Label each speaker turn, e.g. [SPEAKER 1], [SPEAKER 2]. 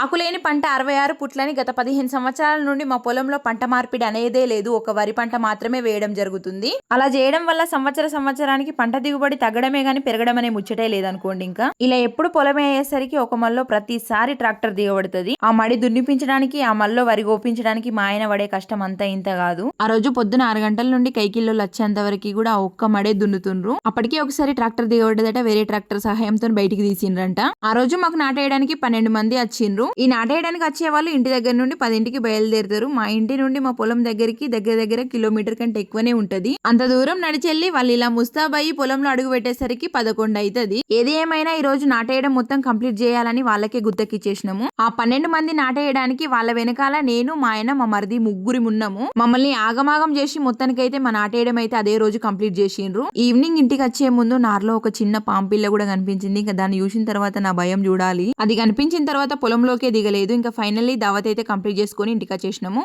[SPEAKER 1] ఆకులేని పంట అరవై ఆరు పుట్లని గత పదిహేను సంవత్సరాల నుండి మా పొలంలో పంట మార్పిడి అనేదే లేదు. ఒక వరి పంట మాత్రమే వేయడం జరుగుతుంది. అలా చేయడం వల్ల సంవత్సర సంవత్సరానికి పంట దిగుబడి తగ్గడమే గాని పెరగడం అనే ముచ్చటే లేదనుకోండి ఇంకా. ఇలా ఎప్పుడు పొలమే అయ్యేసరికి ఒక మల్లో ప్రతిసారి ట్రాక్టర్ దిగబడుతుంది. ఆ మడి దున్నిపించడానికి ఆ మల్లో వరి గోపించడానికి మా ఆయన పడే కష్టం అంతా ఇంత కాదు. ఆ రోజు పొద్దున ఆరు గంటల నుండి కైకిల్లో వచ్చేంత వరకు కూడా ఆ ఒక్క మడే దున్నుతుండ్రు. అప్పటికే ఒకసారి ట్రాక్టర్ దిగబడ్డదట వేరే ట్రాక్టర్ సహాయంతో బయటికి తీసిండ్రంట. ఆ రోజు మాకు నాటేయడానికి పన్నెండు మంది వచ్చిండ్రు. ఈ నాటేయడానికి వచ్చే వాళ్ళు ఇంటి దగ్గర నుండి పదింటికి బయలుదేరుతారు. మా ఇంటి నుండి మా పొలం దగ్గరికి దగ్గర దగ్గర కిలోమీటర్ కంటే ఎక్కువనే ఉంటది. అంత దూరం నడిచెళ్ళి వాళ్ళు ఇలా ముస్తాబాయి పొలంలో అడుగు పెట్టేసరికి పదకొండు అవుతుంది ఏది ఏమైనా ఈ రోజు నాటేయడం మొత్తం కంప్లీట్ చేయాలని వాళ్ళకే గుత్తకిచ్చేసినాము ఆ పన్నెండు మంది నాటేయడానికి వాళ్ళ వెనకాల నేను మా ఆయన మా మరిది ముగ్గురి ఉన్నాము. మమ్మల్ని ఆగమాగం చేసి మొత్తానికైతే మా నాటేయడం అయితే అదే రోజు కంప్లీట్ చేసిండ్రు. ఈవినింగ్ ఇంటికి వచ్చే ముందు నార్లో ఒక చిన్న పాంపిల్ల కూడా కనిపించింది. ఇంకా దాన్ని చూసిన తర్వాత నా భయం చూడాలి. అది కనిపించిన తర్వాత పొలంలో పొలంలోకే దిగలేదు. ఇంకా ఫైనల్లీ దావత్ అయితే కంప్లీట్ చేసుకొని ఇంటికి వచ్చేసినాము.